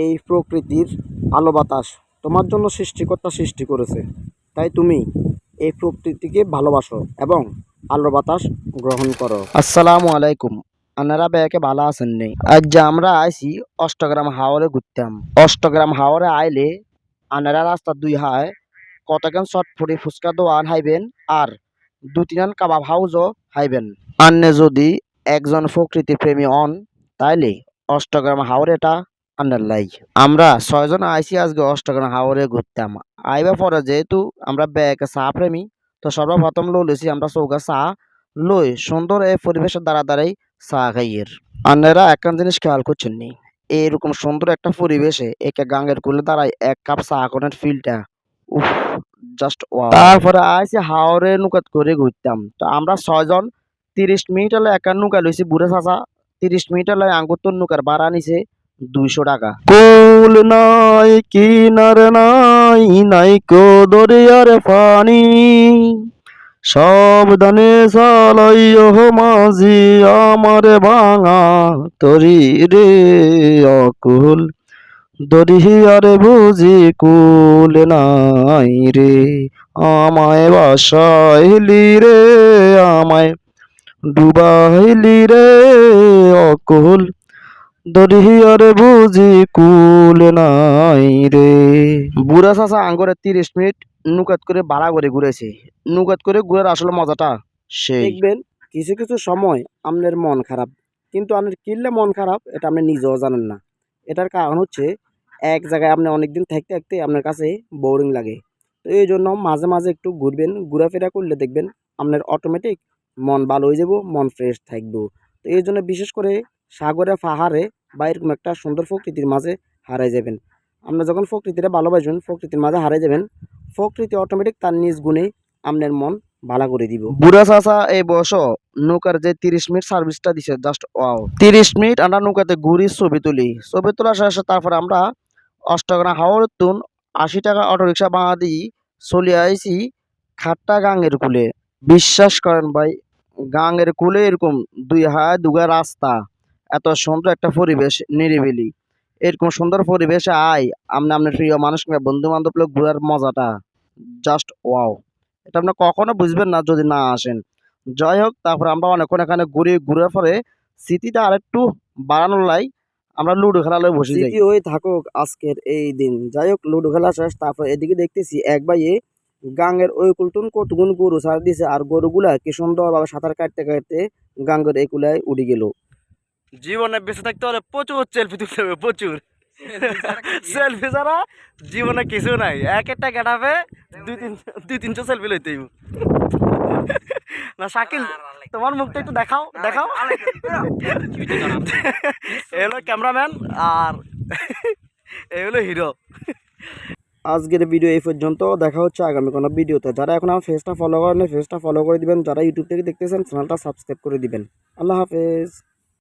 এই প্রকৃতির আলো বাতাস তোমার জন্য সৃষ্টিকর্তা সৃষ্টি করেছে। তাই তুমি এই প্রকৃতিকে ভালোবাসো এবং আলো বাতাস গ্রহণ করো। আসসালামু আলাইকুম। আপনারা ব্যাকে ভালো আছেন নেই? আজ যে আমরা আইসি অষ্টগ্রাম হাওরে ঘুরতাম। অষ্টগ্রাম হাওরে আইলে আনারা রাস্তা দুই হায় কতক্ষণ চটফটি ফুচকা দোয়ান হাইবেন আর দু তিনান কাবাব হাউজও হাইবেন। আন্নে যদি একজন প্রকৃতি প্রেমী হন, তাইলে অষ্টগ্রাম হাওরেটা আন্নার লাই আমরা ছয়জন আইসি আজকে অষ্টগ্রাম হাওরে ঘুরতাম। আইবা পরে যেহেতু আমরা ব্যাগ, চা প্রেমী, তো সর্বপ্রথম লো আমরা চৌকা চা লই সুন্দর এই পরিবেশের দ্বারা দ্বারাই চা খাইয়ের। আন্নারা একটা জিনিস খেয়াল করছেন নি? এইরকম সুন্দর একটা পরিবেশে একে গাঙ্গের কুলে দাঁড়ায় এক কাপ চা করার ফিলটা। উফ জাস্ট তারপরে আইসি হাওরে নৌকাত করে ঘুরতাম। তো আমরা ছয়জন তিরিশ মিনিট হলে একটা নৌকা লইছি বুড়ে চাচা। তিরিশ মিনিট হলে আঙ্গুর তোর নৌকার ভাড়া নিছে। দুইশো টাকা। কুল নাই, কিনার নাই নাই কো দরিয়ার পানি। সাবধানে চালাইও মাঝি, আমার ভাঙা তরি রে অকুল। দরিয়ারে বুঝি কুল নাই রে, আমায় বাসাইলি রে, আমায় ডুবাইলি রে অকুল। দরিয়ারে বুঝি কুল নাই রে। বুড়া চাচা আঙ্গরে তিরিশ মিনিট নৌকাত করে ভাড়া করে ঘুরেছে। নৌকাত করে ঘুরার আসলে মজাটা সেই। দেখবেন কিছু কিছু সময় আপনার মন খারাপ কিন্তু আপনার কিনলে মন খারাপ এটা আপনি নিজেও জানেন না। এটার কারণ হচ্ছে এক জায়গায় আপনি অনেকদিন থাকতে থাকতে আপনার কাছে বোরিং লাগে। তো এই জন্য মাঝে মাঝে একটু ঘুরবেন ঘোরাফেরা করলে দেখবেন আপনার অটোমেটিক মন ভালো হয়ে যাব মন ফ্রেশ থাকব। তো এই জন্য বিশেষ করে সাগরে পাহাড়ে বা এরকম একটা সুন্দর প্রকৃতির মাঝে হারাই যাবেন। আপনি যখন প্রকৃতিটা ভালোবাসবেন, প্রকৃতির মাঝে হারাই যাবেন, প্রকৃতি অটোমেটিক তার নিজ গুণে আপনার মন ভালো করে দিব। বুড়া চাচা, এই বয়স নৌকার যে তিরিশ মিনিট সার্ভিসটা দিছে জাস্ট ওয়াও তিরিশ মিনিট আমরা নৌকাতে ঘুরি, ছবি তুলি। ছবি তোলার শেষে তারপরে আমরা অষ্টগ্রাম হাওড় তুন আশি টাকা অটো রিক্সা ভাড়া দিই চলে আইছি খাট্টা গাঙের কুলে। বিশ্বাস করেন ভাই, গাঙের কুলে এরকম দুই হায় দুগা রাস্তা। এত সুন্দর একটা পরিবেশ নিরিবিলি। এরকম সুন্দর পরিবেশে আই আপনি আপনার প্রিয় মানুষ কিংবা বন্ধু বান্ধব লোক ঘোরার মজাটা। জাস্ট ওয়াও এটা আপনি কখনো বুঝবেন না যদি না আসেন। যাই হোক, তারপর আমরা অনেকক্ষণ এখানে ঘুরে, ঘুরার পরে স্মৃতিটা আরেকটু বাড়ানোর লাই আমরা লুডো খেলা লয়ে বসে যাই। হয়ে থাকুক আজকের এই দিন। যাই হোক, লুডো খেলা শেষ, তারপর এদিকে দেখতেছি এক ভাইয়ে গাঙ্গের ওই কুলটুন কতগুণ গরু ছাড় দিছে। আর গরুগুলা কি সুন্দরভাবে সাঁতার কাটতে কাটতে গাঙ্গের এই কুলায় উঠে গেল। জীবনে বেঁচে থাকতে হলে প্রচুর সেলফি তুলতে হবে প্রচুর। সেলফি ছাড়া জীবনে কিছু নাই। এক একটা গেটাবে দুই তিন দুই তিনশো সেলফি লইতে হইব। না শাকিল তোমার মুখটা একটু দেখাও দেখাও। এ হলো ক্যামেরাম্যান আর এ হলো হিরো আজকের ভিডিও এই পর্যন্ত। দেখা হচ্ছে আগামী কোনো ভিডিওতে যারা এখন আমার ফেসটা ফলো করেন ফেসটা ফলো করে দিবেন। যারা ইউটিউব থেকে দেখতেছেন চ্যানেলটা সাবস্ক্রাইব করে দিবেন। আল্লাহ হাফেজ।